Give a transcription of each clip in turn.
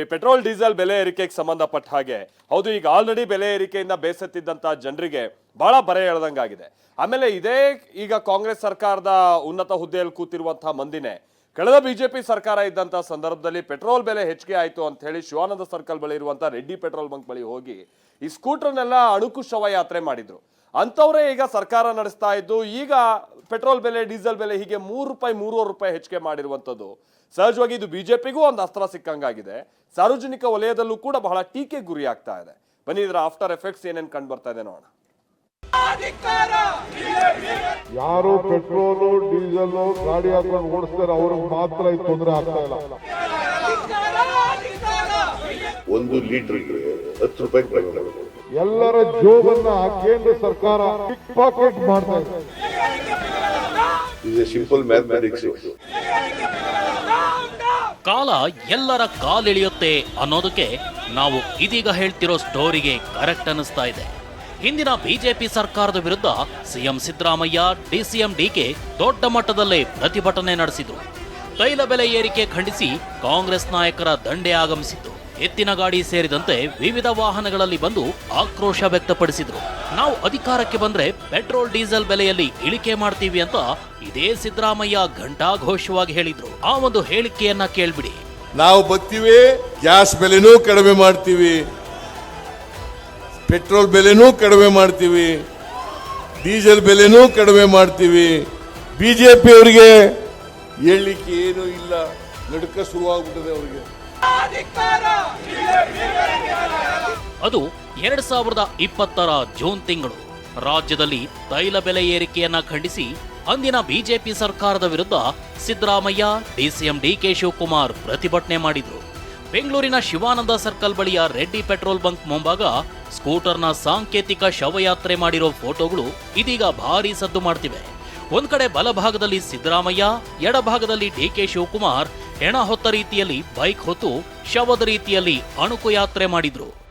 ಈ petrol, diesel ಬೆಲೆ ಏರಿಕೆಗೆ ಸಂಬಂಧಪಟ್ಟ ಹಾಗೆ. ಹೌದು, ಈಗ ಆಲ್ರೆಡಿ ಬೆಲೆ ಏರಿಕೆಯಿಂದ ಬೇಸತ್ತಿದ್ದಂಥ ಜನರಿಗೆ ಬಹಳ ಬರೆ ಎಳೆದಂಗಾಗಿದೆ. ಆಮೇಲೆ ಇದೇ ಈಗ ಕಾಂಗ್ರೆಸ್ ಸರ್ಕಾರದ ಉನ್ನತ ಹುದ್ದೆಯಲ್ಲಿ ಕೂತಿರುವಂತಹ ಮಂದಿನೇ, ಕಳೆದ ಬಿಜೆಪಿ ಸರ್ಕಾರ ಇದ್ದಂಥ ಸಂದರ್ಭದಲ್ಲಿ ಪೆಟ್ರೋಲ್ ಬೆಲೆ ಹೆಚ್ಚಿಗೆ ಆಯಿತು ಅಂತ ಹೇಳಿ ಶಿವಾನಂದ ಸರ್ಕಲ್ ಬಳಿ ಇರುವಂಥ ರೆಡ್ಡಿ ಪೆಟ್ರೋಲ್ ಬಂಕ್ ಬಳಿ ಹೋಗಿ ಈ ಸ್ಕೂಟರ್ನೆಲ್ಲ ಅಣುಕು ಶವಯಾತ್ರೆ ಮಾಡಿದ್ರು. ಅಂಥವ್ರೇ ಈಗ ಸರ್ಕಾರ ನಡೆಸ್ತಾ ಇದ್ದು ಈಗ ಪೆಟ್ರೋಲ್ ಬೆಲೆ ಡೀಸೆಲ್ ಬೆಲೆ ಹೀಗೆ ಮೂರು ರೂಪಾಯಿ ಮೂರುವರೆ ರೂಪಾಯಿ ಹೆಚ್ಚಿಗೆ ಮಾಡಿರುವಂಥದ್ದು. ಸಹಜವಾಗಿ ಇದು ಬಿಜೆಪಿಗೂ ಒಂದು ಅಸ್ತ್ರ ಸಿಕ್ಕಂಗಾಗಿದೆ. ಸಾರ್ವಜನಿಕ ವಲಯದಲ್ಲೂ ಕೂಡ ಬಹಳ ಟೀಕೆ ಗುರಿ ಆಗ್ತಾ ಇದೆ. ಬನ್ನಿ ಇದರ ಆಫ್ಟರ್ ಎಫೆಕ್ಟ್ಸ್ ಏನೇನು ಕಂಡು ಬರ್ತಾ ಇದೆ ನೋಡೋಣ. ಯಾರು ಪೆಟ್ರೋಲು ಡೀಸೆಲ್ ಗಾಡಿ ಹಾಕೊಂಡು ಓಡಿಸ್ತಾರೆ ಅವ್ರಿಗೆ ಮಾತ್ರ ಈ ತೊಂದರೆ ಆಗ್ತಾ ಇಲ್ಲ. ಒಂದು ಲೀಟರ್ ಹತ್ತು ರೂಪಾಯಿ ಎಲ್ಲರ ಜೋಬನ್ನ ಕೇಂದ್ರ ಸರ್ಕಾರ ಪಿಕ್ ಪಾಕೆಟ್ ಮಾಡ್ತಾ ಇದೆ. ಸಿಂಪಲ್ ಮ್ಯಾಥಮೆಟಿಕ್ಸ್ ಕಾಲ ಎಲ್ಲರ ಕಾಲಿಳಿಯುತ್ತೆ ಅನ್ನೋದಕ್ಕೆ ನಾವು ಇದೀಗ ಹೇಳ್ತಿರೋ ಸ್ಟೋರಿಗೆ ಕರೆಕ್ಟ್ ಅನ್ನಿಸ್ತಾ ಇದೆ. ಹಿಂದಿನ ಬಿಜೆಪಿ ಸರ್ಕಾರದ ವಿರುದ್ಧ ಸಿಎಂ ಸಿದ್ದರಾಮಯ್ಯ ಡಿಸಿಎಂ ಡಿಕೆ ದೊಡ್ಡ ಮಟ್ಟದಲ್ಲೇ ಪ್ರತಿಭಟನೆ ನಡೆಸಿದ್ರು. ತೈಲ ಬೆಲೆ ಏರಿಕೆ ಖಂಡಿಸಿ ಕಾಂಗ್ರೆಸ್ ನಾಯಕರ ದಂಡೆ ಆಗಮಿಸಿತ್ತು. ಎತ್ತಿನ ಗಾಡಿ ಸೇರಿದಂತೆ ವಿವಿಧ ವಾಹನಗಳಲ್ಲಿ ಬಂದು ಆಕ್ರೋಶ ವ್ಯಕ್ತಪಡಿಸಿದ್ರು. ನಾವು ಅಧಿಕಾರಕ್ಕೆ ಬಂದ್ರೆ ಪೆಟ್ರೋಲ್, ಡೀಸೆಲ್ ಬೆಲೆಯಲ್ಲಿ ಇಳಿಕೆ ಮಾಡ್ತೀವಿ ಅಂತ ಇದೇ ಸಿದ್ದರಾಮಯ್ಯ ಘಂಟಾಘೋಷವಾಗಿ ಹೇಳಿದ್ರು. ಆ ಒಂದು ಹೇಳಿಕೆಯನ್ನ ಕೇಳ್ಬಿಡಿ. ನಾವು ಬರ್ತೀವಿ ಗ್ಯಾಸ್ ಬೆಲೆನೂ ಕಡಿಮೆ ಮಾಡ್ತೀವಿ, ಪೆಟ್ರೋಲ್ ಬೆಲೆನೂ ಕಡಿಮೆ ಮಾಡ್ತೀವಿ, ಡೀಸೆಲ್ ಬೆಲೆನೂ ಕಡಿಮೆ ಮಾಡ್ತೀವಿ, ಬಿ ಅವರಿಗೆ ಹೇಳಲಿಕ್ಕೆ ಏನೂ ಇಲ್ಲ, ನಡುಕ ಶುರುವಾಗ್ಬಿಟ್ಟಿದೆ ಅವರಿಗೆ. ಅದು ಎರಡ್ ಸಾವಿರದ ಇಪ್ಪತ್ತರ ಜೂನ್ ತಿಂಗಳು. ರಾಜ್ಯದಲ್ಲಿ ತೈಲ ಬೆಲೆ ಏರಿಕೆಯನ್ನ ಖಂಡಿಸಿ ಅಂದಿನ ಬಿಜೆಪಿ ಸರ್ಕಾರದ ವಿರುದ್ಧ ಸಿದ್ದರಾಮಯ್ಯ, ಡಿಸಿಎಂ ಡಿಕೆ ಶಿವಕುಮಾರ್ ಪ್ರತಿಭಟನೆ ಮಾಡಿದ್ರು. ಬೆಂಗಳೂರಿನ ಶಿವಾನಂದ ಸರ್ಕಲ್ ಬಳಿಯ ರೆಡ್ಡಿ ಪೆಟ್ರೋಲ್ ಬಂಕ್ ಮುಂಭಾಗ ಸ್ಕೂಟರ್ನ ಸಾಂಕೇತಿಕ ಶವಯಾತ್ರೆ ಮಾಡಿರೋ ಫೋಟೋಗಳು ಇದೀಗ ಭಾರೀ ಸದ್ದು ಮಾಡ್ತಿವೆ. ಒಂದ್ ಕಡೆ ಬಲಭಾಗದಲ್ಲಿ ಸಿದ್ದರಾಮಯ್ಯ, ಎಡಭಾಗದಲ್ಲಿ ಡಿಕೆ ಶಿವಕುಮಾರ್ ಹೆಣ ಹೊತ್ತ ರೀತಿಯಲ್ಲಿ ಬೈಕ್ ಹೊತ್ತು ಶವದ ರೀತಿಯಲ್ಲಿ ಅಣುಕು ಯಾತ್ರೆ ಮಾಡಿದ್ರು.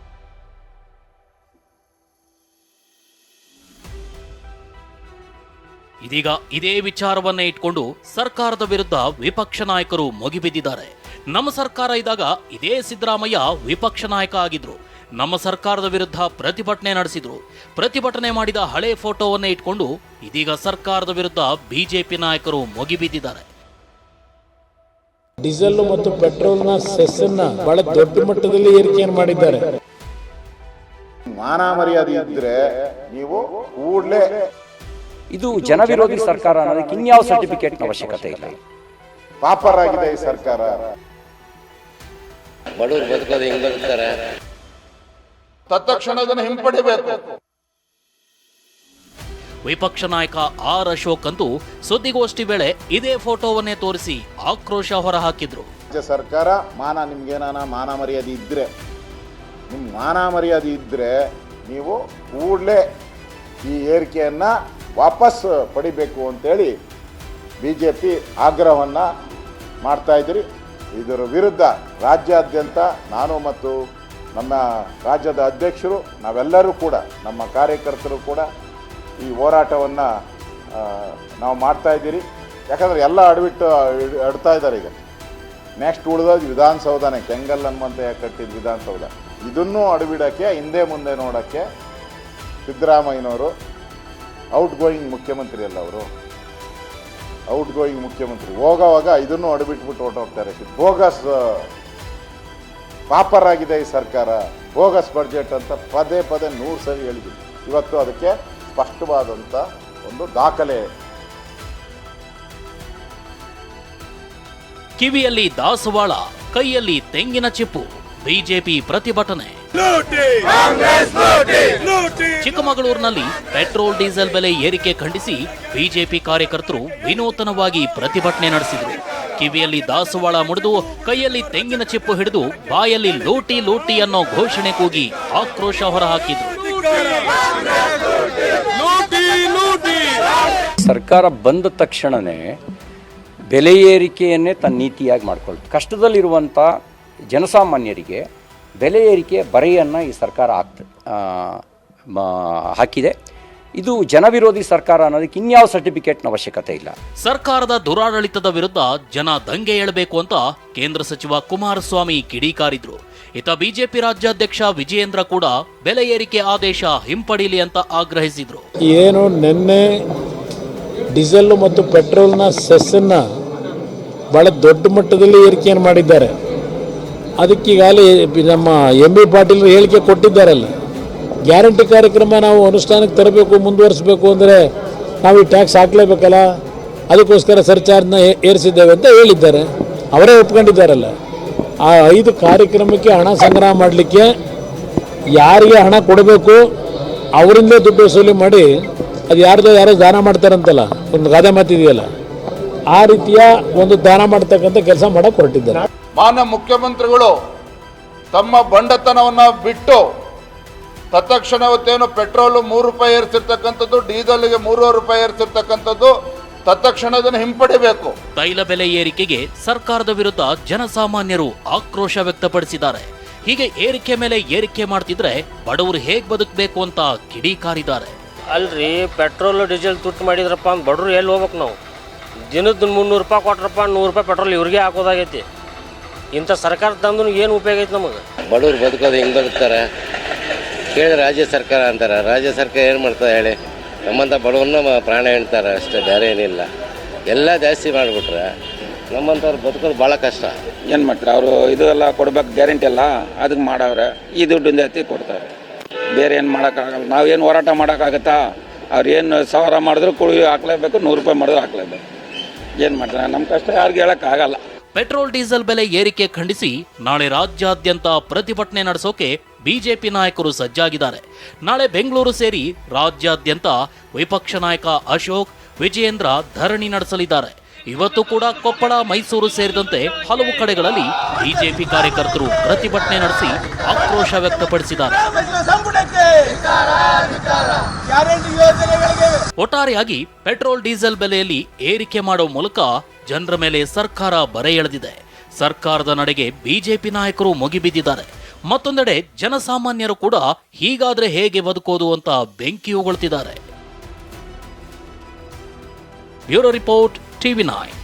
ಇದೀಗ ಇದೇ ವಿಚಾರವನ್ನೇ ಇಟ್ಕೊಂಡು ಸರ್ಕಾರದ ವಿರುದ್ಧ ವಿಪಕ್ಷ ನಾಯಕರು ಮುಗಿಬಿದ್ದಿದ್ದಾರೆ. ನಮ್ಮ ಸರ್ಕಾರ ಇದ್ದಾಗ ಇದೇ ಸಿದ್ದರಾಮಯ್ಯ ವಿಪಕ್ಷ ನಾಯಕ ಆಗಿದ್ರು. ನಮ್ಮ ಸರ್ಕಾರದ ವಿರುದ್ಧ ಪ್ರತಿಭಟನೆ ನಡೆಸಿದ್ರು. ಪ್ರತಿಭಟನೆ ಮಾಡಿದ ಹಳೆ ಫೋಟೋವನ್ನೇ ಇಟ್ಕೊಂಡು ಇದೀಗ ಸರ್ಕಾರದ ವಿರುದ್ಧ ಬಿಜೆಪಿ ನಾಯಕರು ಮುಗಿಬಿದ್ದಿದ್ದಾರೆ. ಡೀಸೆಲ್ ಮತ್ತು ಪೆಟ್ರೋಲ್ನ ಸೆಸ್ ಅನ್ನ ಬಹಳ ದೊಡ್ಡ ಮಟ್ಟದಲ್ಲಿ ಏರಿಕೆಯನ್ನು ಮಾಡಿದ್ದಾರೆ. ಮಾನ ಮರ್ಯಾದೆ ಇದ್ರೆ ನೀವು ಕೂಡಲೇ ಇದು ಜನವಿರೋಧಿ ಸರ್ಕಾರ ಅನ್ನೋದಕ್ಕೆ ಇನ್ಯಾವ ಸರ್ಟಿಫಿಕೇಟ್ ಅವಶ್ಯಕತೆ ಇಲ್ಲ. ಪಾಪರಾಗಿದೆ ಈ ಸರ್ಕಾರ. ಬಡವರು ಬದುಕೋದು ಹೆಂಗ್ ಬದುಕ್ತಾರೆ? ತತ್ಕ್ಷಣ ಅದನ್ನು ಹಿಂಪಡಿಬೇಕು. ವಿಪಕ್ಷ ನಾಯಕ ಆರ್ ಅಶೋಕ್ ಅಂತೂ ಸುದ್ದಿಗೋಷ್ಠಿ ವೇಳೆ ಇದೇ ಫೋಟೋವನ್ನೇ ತೋರಿಸಿ ಆಕ್ರೋಶ ಹೊರಹಾಕಿದ್ರು. ರಾಜ್ಯ ಸರ್ಕಾರ ಮಾನ ನಿಮ್ಗೇನಾನ ಮಾನ ಮರ್ಯಾದೆ ಇದ್ರೆ ನಿಮ್ಮ ಮಾನ ಮರ್ಯಾದೆ ಇದ್ರೆ ನೀವು ಕೂಡಲೇ ಈ ಏರಿಕೆಯನ್ನು ವಾಪಸ್ ಪಡಿಬೇಕು ಅಂತೇಳಿ ಬಿ ಜೆ ಪಿ ಆಗ್ರಹವನ್ನು ಇದರ ವಿರುದ್ಧ ರಾಜ್ಯಾದ್ಯಂತ ನಾನು ಮತ್ತು ನಮ್ಮ ರಾಜ್ಯದ ಅಧ್ಯಕ್ಷರು, ನಾವೆಲ್ಲರೂ ಕೂಡ, ನಮ್ಮ ಕಾರ್ಯಕರ್ತರು ಕೂಡ ಈ ಹೋರಾಟವನ್ನು ನಾವು ಮಾಡ್ತಾ ಇದ್ದೀರಿ. ಯಾಕಂದರೆ ಎಲ್ಲ ಅಡವಿಟ್ಟು ಅಡ್ತಾ ಇದ್ದಾರೆ ಈಗ. ನೆಕ್ಸ್ಟ್ ಉಳಿದೋದು ವಿಧಾನಸೌಧನೇ. ಕೆಂಗಲ್ ಹನುಮಂತಯ್ಯ ಕಟ್ಟಿದ ವಿಧಾನಸೌಧ? ಇದನ್ನೂ ಅಡವಿಡೋಕ್ಕೆ ಹಿಂದೆ ಮುಂದೆ ನೋಡೋಕ್ಕೆ ಸಿದ್ದರಾಮಯ್ಯನವರು ಔಟ್ ಗೋಯಿಂಗ್ ಮುಖ್ಯಮಂತ್ರಿ ಅಲ್ಲ ಅವರು. ಔಟ್ ಗೋಯಿಂಗ್ ಮುಖ್ಯಮಂತ್ರಿ. ಹೋಗೋವಾಗ ಇದನ್ನು ಅಡಬಿಟ್ಬಿಟ್ಟು ಹೊರಟೋಗ್ತಾರೆ ಬೋಗಸ್ ಪಾಪರಾಗಿದೆ ಈ ಸರ್ಕಾರ. ಬೋಗಸ್ ಬಡ್ಜೆಟ್ ಅಂತ ಪದೇ ಪದೇ ನೂರು ಸರಿ ಹೇಳಿದ್ದೀನಿ ಇವತ್ತು ಅದಕ್ಕೆ ಸ್ಪಷ್ಟವಾದಂಥ ಒಂದು ದಾಖಲೆ. ಕಿವಿಯಲ್ಲಿ ದಾಸವಾಳ ಕೈಯಲ್ಲಿ ತೆಂಗಿನ ಚಿಪ್ಪು ಬಿಜೆಪಿ ಪ್ರತಿಭಟನೆ. ಚಿಕ್ಕಮಗಳೂರಿನಲ್ಲಿ ಪೆಟ್ರೋಲ್ ಡೀಸೆಲ್ ಬೆಲೆ ಏರಿಕೆ ಖಂಡಿಸಿ ಬಿಜೆಪಿ ಕಾರ್ಯಕರ್ತರು ವಿನೂತನವಾಗಿ ಪ್ರತಿಭಟನೆ ನಡೆಸಿದರು. ಕಿವಿಯಲ್ಲಿ ದಾಸವಾಳ ಮುಡಿದು ಕೈಯಲ್ಲಿ ತೆಂಗಿನ ಚಿಪ್ಪು ಹಿಡಿದು ಬಾಯಲ್ಲಿ ಲೂಟಿ ಲೂಟಿ ಅನ್ನೋ ಘೋಷಣೆ ಕೂಗಿ ಆಕ್ರೋಶ ಹೊರಹಾಕಿದ್ರು. ಸರ್ಕಾರ ಬಂದ ತಕ್ಷಣವೇ ಬೆಲೆ ಏರಿಕೆಯನ್ನೇ ತನ್ನ ನೀತಿಯಾಗಿ ಮಾಡ್ಕೊಳ್ತು. ಕಷ್ಟದಲ್ಲಿರುವಂಥ ಜನಸಾಮಾನ್ಯರಿಗೆ ಬೆಲೆ ಏರಿಕೆಯ ಬರೆಯನ್ನು ಈ ಸರ್ಕಾರ ಹಾಕ್ತ ಹಾಕಿದೆ. ಇದು ಜನವಿರೋಧಿ ಸರ್ಕಾರ ಅನ್ನೋದಕ್ಕೆ ಇನ್ಯಾವ ಸರ್ಟಿಫಿಕೇಟ್ನ ಅವಶ್ಯಕತೆ ಇಲ್ಲ. ಸರ್ಕಾರದ ದುರಾಡಳಿತದ ವಿರುದ್ಧ ಜನ ದಂಗೆ ಏಳಬೇಕು ಅಂತ ಕೇಂದ್ರ ಸಚಿವ ಕುಮಾರಸ್ವಾಮಿ ಕಿಡಿಕಾರಿದ್ರು. ಇತ ಬಿಜೆಪಿ ರಾಜ್ಯಾಧ್ಯಕ್ಷ ವಿಜಯೇಂದ್ರ ಕೂಡ ಬೆಲೆ ಏರಿಕೆ ಆದೇಶ ಹಿಂಪಡೀಲಿ ಅಂತ ಆಗ್ರಹಿಸಿದ್ರು. ಏನು ನಿನ್ನೆ ಡೀಸೆಲ್ ಮತ್ತು ಪೆಟ್ರೋಲ್ನ ಸೆಸ್ಸನ್ನು ಭಾಳ ದೊಡ್ಡ ಮಟ್ಟದಲ್ಲಿ ಏರಿಕೆಯನ್ನು ಮಾಡಿದ್ದಾರೆ. ಅದಕ್ಕೀಗಾಗಲೇ ನಮ್ಮ ಎಂ ಬಿ ಪಾಟೀಲ್ ಹೇಳಿಕೆ ಕೊಟ್ಟಿದ್ದಾರಲ್ಲ. ಗ್ಯಾರಂಟಿ ಕಾರ್ಯಕ್ರಮ ನಾವು ಅನುಷ್ಠಾನಕ್ಕೆ ತರಬೇಕು, ಮುಂದುವರಿಸಬೇಕು ಅಂದರೆ ನಾವು ಈ ಟ್ಯಾಕ್ಸ್ ಹಾಕಲೇಬೇಕಲ್ಲ? ಅದಕ್ಕೋಸ್ಕರ ಸರ್ಚಾರ್ಜ್ನ ಏರಿಸಿದ್ದೇವೆ ಅಂತ ಹೇಳಿದ್ದಾರೆ. ಅವರೇ ಒಪ್ಕೊಂಡಿದ್ದಾರಲ್ಲ. ಆ ಐದು ಕಾರ್ಯಕ್ರಮಕ್ಕೆ ಹಣ ಸಂಗ್ರಹ ಮಾಡಲಿಕ್ಕೆ ಯಾರಿಗೆ ಹಣ ಕೊಡಬೇಕು, ಅವರಿಂದೇ ದುಡ್ಡು ವಸೂಲಿ ಮಾಡಿ ಅದು ಯಾರ್ದೋ ಯಾರೋ ದಾನ ಮಾಡ್ತಾರಂತಲ್ಲ, ಒಂದು ಗಾದೆ ಮಾತಿದೆಯಲ್ಲ, ಆ ರೀತಿಯ ಒಂದು ದಾನ ಮಾಡ್ತಕ್ಕಂಥ ಕೆಲಸ ಮಾಡಕ್ಕೆ ಹೊರಟಿದ್ದಾರೆ. ಮಾನ್ಯ ಮುಖ್ಯಮಂತ್ರಿಗಳು ತಮ್ಮ ಬಂಡತನವನ್ನು ಬಿಟ್ಟು ತತ್ಕ್ಷಣ ಅವತ್ತೇನು ಪೆಟ್ರೋಲು ಮೂರು ರೂಪಾಯಿ ಏರಿಸಿರ್ತಕ್ಕಂಥದ್ದು ಡೀಸೆಲ್ಗೆ ಮೂರುವರೆ ರೂಪಾಯಿ ಏರಿಸಿರ್ತಕ್ಕಂಥದ್ದು ತತ್ಕ್ಷಣ ಅದನ್ನು ಹಿಂಪಡಿಬೇಕು. ತೈಲ ಬೆಲೆ ಏರಿಕೆಗೆ ಸರ್ಕಾರದ ವಿರುದ್ಧ ಜನಸಾಮಾನ್ಯರು ಆಕ್ರೋಶ ವ್ಯಕ್ತಪಡಿಸಿದ್ದಾರೆ. ಹೀಗೆ ಏರಿಕೆ ಮೇಲೆ ಏರಿಕೆ ಮಾಡ್ತಿದ್ರೆ ಬಡವರು ಹೇಗ್ ಬದುಕಬೇಕು ಅಂತ ಕಿಡಿಕಾರಿದ್ದಾರೆ. ಅಲ್ರಿ ಪೆಟ್ರೋಲ್ ಡೀಸೆಲ್ ತುಟ್ಟು ಮಾಡಿದ್ರಪ್ಪ ಅಂತ ಬಡವ್ರು ಎಲ್ಲಿ ಹೋಗ್ಬೇಕು ನಾವು? ದಿನದ ಮುನ್ನೂರು ರೂಪಾಯಿ ಕೊಟ್ರಪ್ಪ ನೂರು ರೂಪಾಯಿ ಪೆಟ್ರೋಲ್ ಇವ್ರಿಗೆ ಹಾಕೋದಾಗೈತಿ. ಇಂಥ ಸರ್ಕಾರ ತಂದು ಏನು ಉಪಯೋಗ ಐತಿ ನಮಗೆ? ಬಡವ್ರು ಬದುಕೋದು ಹೆಂಗೆ ಬದುಕ್ತಾರೆ? ಕೇಳಿದ್ರೆ ರಾಜ್ಯ ಸರ್ಕಾರ ಅಂತಾರೆ. ರಾಜ್ಯ ಸರ್ಕಾರ ಏನು ಮಾಡ್ತದೆ ಹೇಳಿ? ನಮ್ಮಂಥ ಬಡವನ್ನ ಪ್ರಾಣ ಹೇಳ್ತಾರೆ ಅಷ್ಟೇ ಬೇರೆ ಏನಿಲ್ಲ. ಎಲ್ಲ ಜಾಸ್ತಿ ಮಾಡಿಬಿಟ್ರೆ ನಮ್ಮಂಥವ್ರು ಬದುಕೋದು ಭಾಳ ಕಷ್ಟ. ಏನು ಮಾಡ್ತಾರೆ? ಅವರು ಇದು ಎಲ್ಲ ಕೊಡ್ಬೇಕು ಗ್ಯಾರಂಟಿ ಅಲ್ಲ? ಅದಕ್ಕೆ ಮಾಡವ್ರೆ. ಈ ದುಡ್ಡಿಂದ ಎತ್ತಿ ಕೊಡ್ತಾರೆ. ಬೇರೆ ಏನು ಮಾಡೋಕ್ಕಾಗಲ್ಲ. ನಾವೇನು ಹೋರಾಟ ಮಾಡೋಕ್ಕಾಗತ್ತಾ? ಅವ್ರು ಏನು ಸಾವಿರ ಮಾಡಿದ್ರು ಕುಳಿ ಹಾಕ್ಲೇಬೇಕು ನೂರು ರೂಪಾಯಿ ಮಾಡಿದ್ರು ಹಾಕ್ಲೇಬೇಕು. ಏನು ಮಾಡ್ತಾರೆ? ನಮ್ಮ ಕಷ್ಟ ಯಾರಿಗೂ ಹೇಳೋಕ್ಕಾಗಲ್ಲ. ಪೆಟ್ರೋಲ್ ಡೀಸೆಲ್ ಬೆಲೆ ಏರಿಕೆ ಖಂಡಿಸಿ ನಾಳೆ ರಾಜ್ಯಾದ್ಯಂತ ಪ್ರತಿಭಟನೆ ನಡೆಸೋಕೆ ಬಿಜೆಪಿ ನಾಯಕರು ಸಜ್ಜಾಗಿದ್ದಾರೆ. ನಾಳೆ ಬೆಂಗಳೂರು ಸೇರಿ ರಾಜ್ಯಾದ್ಯಂತ ವಿಪಕ್ಷ ನಾಯಕ ಅಶೋಕ್, ವಿಜಯೇಂದ್ರ ಧರಣಿ ನಡೆಸಲಿದ್ದಾರೆ. ಇವತ್ತು ಕೂಡ ಕೊಪ್ಪಳ, ಮೈಸೂರು ಸೇರಿದಂತೆ ಹಲವು ಕಡೆಗಳಲ್ಲಿ ಬಿಜೆಪಿ ಕಾರ್ಯಕರ್ತರು ಪ್ರತಿಭಟನೆ ನಡೆಸಿ ಆಕ್ರೋಶ ವ್ಯಕ್ತಪಡಿಸಿದ್ದಾರೆ. ಒಟ್ಟಾರೆಯಾಗಿ ಪೆಟ್ರೋಲ್, ಡೀಸೆಲ್ ಬೆಲೆಯಲ್ಲಿ ಏರಿಕೆ ಮಾಡುವ ಮೂಲಕ ಜನರ ಮೇಲೆ ಸರ್ಕಾರ ಬರೆ ಎಳೆದಿದೆ. ಸರ್ಕಾರದ ನಡೆಗೆ ಬಿಜೆಪಿ ನಾಯಕರು ಮುಗಿಬಿದ್ದಿದ್ದಾರೆ. ಮತ್ತೊಂದೆಡೆ ಜನಸಾಮಾನ್ಯರು ಕೂಡ ಹೀಗಾದ್ರೆ ಹೇಗೆ ಬದುಕೋದು ಅಂತ ಬೆಂಕಿ ಉಗುಳ್ತಿದ್ದಾರೆ ಬ್ಯೂರೋ ರಿಪೋರ್ಟ್ ಟಿವಿ ನೈನ್.